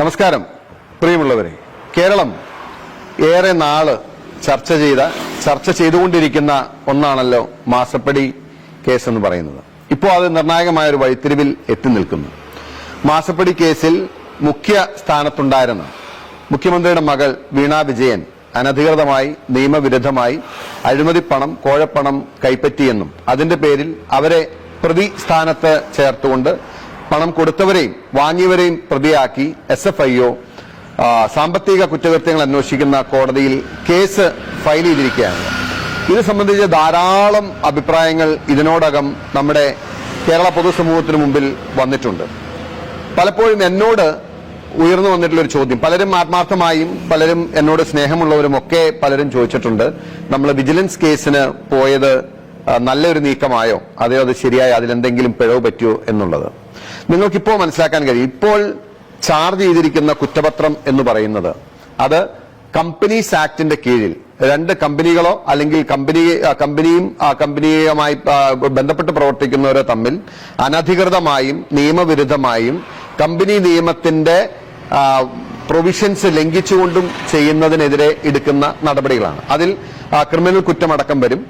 നമസ്കാരം. പ്രിയമുള്ളവരെ കേരളം ഏറെ നാൾ ചർച്ച ചെയ്ത ചർച്ച ചെയ്തുകൊണ്ടിരിക്കുന്ന ഒന്നാണല്ലോ മാസപ്പടി കേസ് എന്ന് പറയുന്നത്. ഇപ്പോൾ അത് നിർണായകമായ ഒരു വഴിത്തിരിവിൽ എത്തി നിൽക്കുന്നു. മാസപ്പടി കേസിൽ മുഖ്യ സ്ഥാനത്തുണ്ടായിരുന്ന മുഖ്യമന്ത്രിയുടെ മകൾ വീണ വിജയൻ അനധികൃതമായി നിയമവിരുദ്ധമായി അഴിമതിപ്പണം കോഴപ്പണം കൈപ്പറ്റിയെന്നും അതിന്റെ പേരിൽ അവരെ പ്രതി സ്ഥാനത്ത് ചേർത്തുകൊണ്ട് പണം കൊടുത്തവരെയും വാങ്ങിയവരെയും പ്രതിയാക്കി എസ് എഫ് ഐ ഒ സാമ്പത്തിക കുറ്റകൃത്യങ്ങൾ അന്വേഷിക്കുന്ന കോടതിയിൽ കേസ് ഫയൽ ചെയ്തിരിക്കുകയാണ്. ഇത് സംബന്ധിച്ച് ധാരാളം അഭിപ്രായങ്ങൾ ഇതിനോടകം നമ്മുടെ കേരള പൊതുസമൂഹത്തിന് മുമ്പിൽ വന്നിട്ടുണ്ട്. പലപ്പോഴും എന്നോട് ഉയർന്നു വന്നിട്ടുള്ള ഒരു ചോദ്യം. പലരും ആത്മാർത്ഥമായും പലരും എന്നോട് സ്നേഹമുള്ളവരും ഒക്കെ പലരും ചോദിച്ചിട്ടുണ്ട് നമ്മൾ വിജിലൻസ് കേസിന് പോയത് നല്ലൊരു നീക്കമായോ? അതെയോ അത് ശരിയായോ? അതിലെന്തെങ്കിലും പിഴവ് പറ്റിയോ? എന്നുള്ളത്. നിങ്ങൾക്കിപ്പോൾ മനസ്സിലാക്കാൻ കഴിയും. ഇപ്പോൾ ചാർജ് ചെയ്തിരിക്കുന്ന കുറ്റപത്രം എന്ന് പറയുന്നത് അത് കമ്പനീസ് ആക്ടിന്റെ കീഴിൽ രണ്ട് കമ്പനികളോ അല്ലെങ്കിൽ കമ്പനി കമ്പനിയും കമ്പനിയുമായി ബന്ധപ്പെട്ട് പ്രവർത്തിക്കുന്നവരോ തമ്മിൽ അനധികൃതമായും നിയമവിരുദ്ധമായും കമ്പനി നിയമത്തിന്റെ പ്രൊവിഷൻസ് ലംഘിച്ചുകൊണ്ടും ചെയ്യുന്നതിനെതിരെ എടുക്കുന്ന നടപടികളാണ്. അതിൽ ക്രിമിനൽ കുറ്റമടക്കം വരും.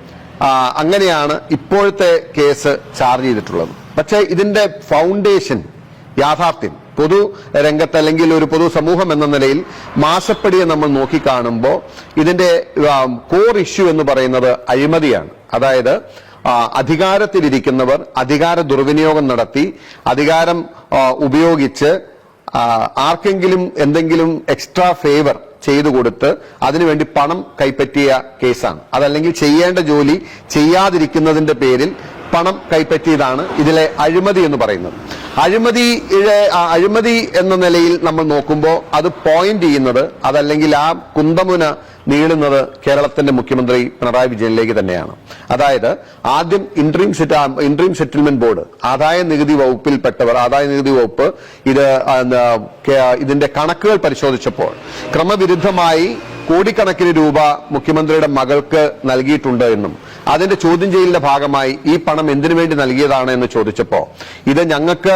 അങ്ങനെയാണ് ഇപ്പോഴത്തെ കേസ് ചാർജ് ചെയ്തിട്ടുള്ളത്. പക്ഷേ ഇതിന്റെ ഫൗണ്ടേഷൻ യാഥാർത്ഥ്യം പൊതു രംഗത്ത് അല്ലെങ്കിൽ ഒരു പൊതു സമൂഹം എന്ന നിലയിൽ മാസപ്പടിയെ നമ്മൾ നോക്കിക്കാണുമ്പോൾ ഇതിന്റെ കോർ ഇഷ്യൂ എന്ന് പറയുന്നത് അഴിമതിയാണ്. അതായത് അധികാരത്തിലിരിക്കുന്നവർ അധികാര ദുർവിനിയോഗം നടത്തി അധികാരം ഉപയോഗിച്ച് ആർക്കെങ്കിലും എന്തെങ്കിലും എക്സ്ട്രാ ഫേവർ ചെയ്തു കൊടുത്ത് അതിനുവേണ്ടി പണം കൈപ്പറ്റിയ കേസാണ്. അതല്ലെങ്കിൽ ചെയ്യേണ്ട ജോലി ചെയ്യാതിരിക്കുന്നതിന്റെ പേരിൽ പണം കൈപ്പറ്റിയതാണ് ഇതിലെ അഴിമതി എന്ന് പറയുന്നത്. അഴിമതി അഴിമതി എന്ന നിലയിൽ നമ്മൾ നോക്കുമ്പോൾ അത് പോയിന്റ് ചെയ്യുന്നത് അതല്ലെങ്കിൽ ആ കുന്തമുന നീളുന്നത് കേരളത്തിന്റെ മുഖ്യമന്ത്രി പിണറായി വിജയനിലേക്ക് തന്നെയാണ്. അതായത് ആദ്യം interim set interim settlement board ആദായ നികുതി വകുപ്പിൽപ്പെട്ടവർ ആദായ നികുതി വകുപ്പ് ഇത് ഇതിന്റെ കണക്കുകൾ പരിശോധിച്ചപ്പോൾ ക്രമവിരുദ്ധമായി കോടിക്കണക്കിന് രൂപ മുഖ്യമന്ത്രിയുടെ മകൾക്ക് നൽകിയിട്ടുണ്ട് എന്നും അതിന്റെ ചോദ്യം ചെയ്യലിന്റെ ഭാഗമായി ഈ പണം എന്തിനു വേണ്ടി നൽകിയതാണ് എന്ന് ചോദിച്ചപ്പോ ഇത് ഞങ്ങൾക്ക്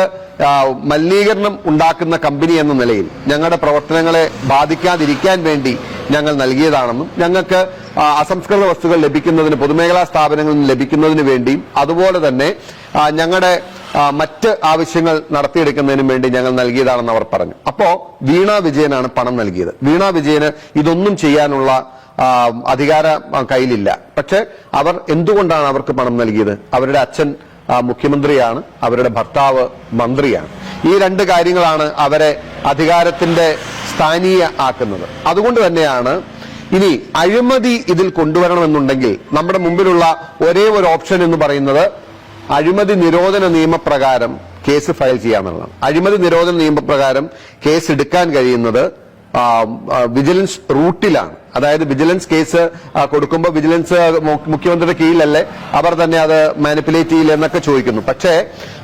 മലിനീകരണം ഉണ്ടാക്കുന്ന കമ്പനി എന്ന നിലയിൽ ഞങ്ങളുടെ പ്രവർത്തനങ്ങളെ ബാധിക്കാതിരിക്കാൻ വേണ്ടി ഞങ്ങൾ നൽകിയതാണെന്നും ഞങ്ങൾക്ക് അസംസ്കൃത വസ്തുക്കൾ ലഭിക്കുന്നതിന് പൊതുമേഖലാ സ്ഥാപനങ്ങളിൽ നിന്ന് ലഭിക്കുന്നതിന് വേണ്ടിയും അതുപോലെ തന്നെ ഞങ്ങളുടെ മറ്റ് ആവശ്യങ്ങൾ നടത്തിയെടുക്കുന്നതിനും വേണ്ടി ഞങ്ങൾ നൽകിയതാണെന്ന് അവർ പറഞ്ഞു. അപ്പോ വീണ വിജയനാണ് പണം നൽകിയത്. വീണ വിജയന് ഇതൊന്നും ചെയ്യാനുള്ള അധികാരം കയ്യിലില്ല. പക്ഷെ അവർ എന്തുകൊണ്ടാണ് അവർക്ക് പണം നൽകിയത്? അവരുടെ അച്ഛൻ മുഖ്യമന്ത്രിയാണ്. അവരുടെ ഭർത്താവ് മന്ത്രിയാണ്. ഈ രണ്ട് കാര്യങ്ങളാണ് അവരെ അധികാരത്തിന്റെ സ്ഥാനീയ ആക്കുന്നത്. അതുകൊണ്ട് തന്നെയാണ് ഇനി അഴിമതി ഇതിൽ കൊണ്ടുവരണമെന്നുണ്ടെങ്കിൽ നമ്മുടെ മുമ്പിലുള്ള ഒരേ ഒരു ഓപ്ഷൻ എന്ന് പറയുന്നത് അഴിമതി നിരോധന നിയമപ്രകാരം കേസ് ഫയൽ ചെയ്യാമെന്നുള്ളതാണ്. അഴിമതി നിരോധന നിയമപ്രകാരം കേസ് എടുക്കാൻ കഴിയുന്നത് വിജിലൻസ് റൂട്ടിലാണ്. അതായത് വിജിലൻസ് കേസ് കൊടുക്കുമ്പോൾ വിജിലൻസ് മുഖ്യമന്ത്രിയുടെ കീഴിലല്ലേ അവർ തന്നെ അത് മാനിപ്പുലേറ്റ് ചെയ്യില്ല എന്നൊക്കെ ചോദിക്കുന്നു. പക്ഷേ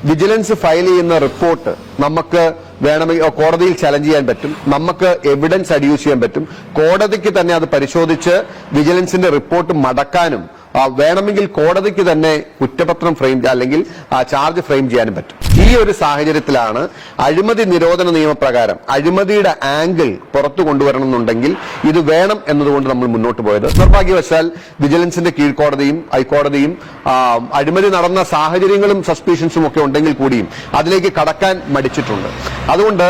വിജിലൻസ് ഫയൽ ചെയ്യുന്ന റിപ്പോർട്ട് നമുക്ക് വേണമെങ്കിൽ കോടതിയിൽ ചലഞ്ച് ചെയ്യാൻ പറ്റും. നമുക്ക് എവിഡൻസ് അഡ്യൂസ് ചെയ്യാൻ പറ്റും. കോടതിക്ക് തന്നെ അത് പരിശോധിച്ച് വിജിലൻസിന്റെ റിപ്പോർട്ട് മടക്കാനും വേണമെങ്കിൽ കോടതിക്ക് തന്നെ കുറ്റപത്രം ഫ്രെയിം അല്ലെങ്കിൽ ആ ചാർജ് ഫ്രെയിം ചെയ്യാനും പറ്റും. ഈ ഒരു സാഹചര്യത്തിലാണ് അഴിമതി നിരോധന നിയമപ്രകാരം അഴിമതിയുടെ ആംഗിൾ പുറത്തു കൊണ്ടുവരണം എന്നുണ്ടെങ്കിൽ ഇത് വേണം എന്നതുകൊണ്ട് നമ്മൾ മുന്നോട്ട് പോയത്. നിർഭാഗ്യവശാൽ വിജിലൻസിന്റെ കീഴ്ക്കോടതിയും ഹൈക്കോടതിയും അഴിമതി നടന്ന സാഹചര്യങ്ങളും സസ്പീഷൻസും ഒക്കെ ഉണ്ടെങ്കിൽ കൂടിയും അതിലേക്ക് കടക്കാൻ മടിച്ചിട്ടുണ്ട്. അതുകൊണ്ട്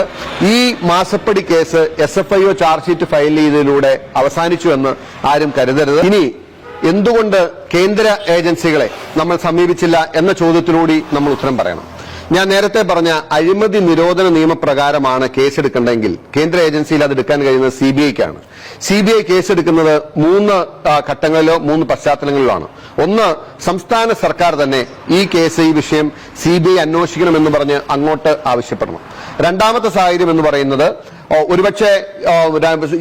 ഈ മാസപ്പടി case S F I O charge sheet file ചെയ്തതിലൂടെ അവസാനിച്ചു എന്ന് ആരും കരുതരുത്. ഇനി എന്തുകൊണ്ട് കേന്ദ്ര ഏജൻസികളെ നമ്മൾ സമീപിച്ചില്ല എന്ന ചോദ്യത്തിലൂടി നമ്മൾ ഉത്തരം പറയണം. ഞാൻ നേരത്തെ പറഞ്ഞ അഴിമതി നിരോധന നിയമപ്രകാരമാണ് കേസെടുക്കേണ്ടെങ്കിൽ കേന്ദ്ര ഏജൻസിയിൽ അത് എടുക്കാൻ കഴിയുന്നത് സി ബി ഐക്കാണ്. സി ബി ഐ കേസെടുക്കുന്നത് മൂന്ന് ഘട്ടങ്ങളിലോ മൂന്ന് പശ്ചാത്തലങ്ങളിലോ ആണ് ഒന്ന് സംസ്ഥാന സർക്കാർ തന്നെ ഈ കേസ് ഈ വിഷയം സി ബി ഐ അന്വേഷിക്കണമെന്ന് പറഞ്ഞ് അങ്ങോട്ട് ആവശ്യപ്പെടണം. രണ്ടാമത്തെ സാഹചര്യം എന്ന് പറയുന്നത് ഒരുപക്ഷെ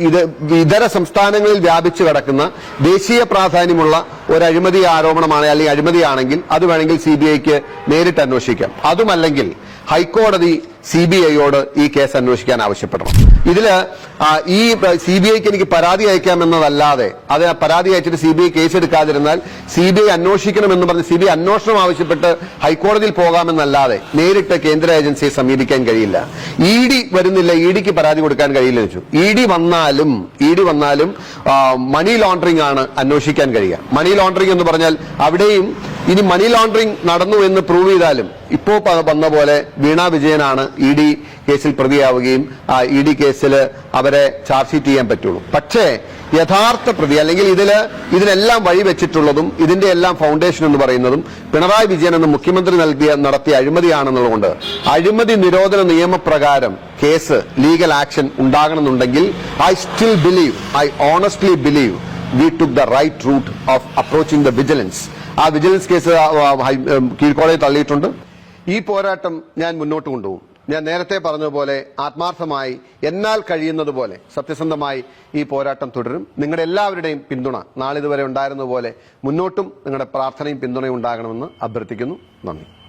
ഇത് ഇതര സംസ്ഥാനങ്ങളിൽ വ്യാപിച്ചു കിടക്കുന്ന ദേശീയ പ്രാധാന്യമുള്ള ഒരു അഴിമതി ആരോപണമാണ് അല്ലെങ്കിൽ അഴിമതിയാണെങ്കിൽ അത് വേണമെങ്കിൽ സി ബി ഐക്ക് നേരിട്ട് അന്വേഷിക്കാം. അതുമല്ലെങ്കിൽ ഹൈക്കോടതി സി ബി ഐയോട് ഈ കേസ് അന്വേഷിക്കാൻ ആവശ്യപ്പെടണം. ഇതിൽ ഈ സി ബി ഐക്ക് എനിക്ക് പരാതി അയക്കാമെന്നതല്ലാതെ അത് പരാതി അയച്ചിട്ട് സി ബി ഐ കേസ് എടുക്കാതിരുന്നാൽ സി ബി ഐ അന്വേഷിക്കണമെന്ന് പറഞ്ഞ് സി ബി ഐ അന്വേഷണം ആവശ്യപ്പെട്ട് ഹൈക്കോടതിയിൽ പോകാമെന്നല്ലാതെ നേരിട്ട് കേന്ദ്ര ഏജൻസിയെ സമീപിക്കാൻ കഴിയില്ല. ഇ ഡി വരുന്നില്ല ഇ ഡിക്ക് പരാതി കൊടുക്കാൻ കഴിയില്ല വെച്ചു ഇ ഡി വന്നാലും ഇ ഡി വന്നാലും മണി ലോണ്ടറിംഗ് ആണ് അന്വേഷിക്കാൻ കഴിയുക. മണി ലോണ്ടറിംഗ് എന്ന് പറഞ്ഞാൽ അവിടെയും ഇനി മണി ലോണ്ടറിംഗ് നടന്നു എന്ന് പ്രൂവ് ചെയ്താലും ഇപ്പോ വന്ന പോലെ വീണ വിജയനാണ് ഇ ഡി കേസിൽ പ്രതിയാവുകയും ആ ഇ ഡി കേസിൽ അവരെ ചാർജ് ഷീറ്റ് ചെയ്യാൻ പറ്റുള്ളൂ. പക്ഷേ യഥാർത്ഥ പ്രതി അല്ലെങ്കിൽ ഇതിൽ ഇതിനെല്ലാം വഴി വെച്ചിട്ടുള്ളതും ഇതിന്റെ എല്ലാം ഫൗണ്ടേഷൻ എന്ന് പറയുന്നതും പിണറായി വിജയൻ എന്ന മുഖ്യമന്ത്രി നൽകിയ നടത്തിയ അഴിമതിയാണെന്നുള്ളതുകൊണ്ട് അഴിമതി നിരോധന നിയമപ്രകാരം case legal action ഉണ്ടാകണമെന്നുണ്ടെങ്കിൽ I still believe I honestly believe we took the right route of approaching the vigilance ആ വിജിലൻസ് കേസ് കീഴ്ക്കോടതി തള്ളിയിട്ടുണ്ട്. ഈ പോരാട്ടം ഞാൻ മുന്നോട്ട് കൊണ്ടുപോകും. ഞാൻ നേരത്തെ പറഞ്ഞതുപോലെ ആത്മാർത്ഥമായി എന്നാൽ കഴിയുന്നതുപോലെ സത്യസന്ധമായി ഈ പോരാട്ടം തുടരും. നിങ്ങളുടെ എല്ലാവരുടെയും പിന്തുണ നാളിതുവരെ ഉണ്ടായിരുന്നതുപോലെ മുന്നോട്ടും നിങ്ങളുടെ പ്രാർത്ഥനയും പിന്തുണയും ഉണ്ടാകണമെന്ന് അഭ്യർത്ഥിക്കുന്നു. നന്ദി.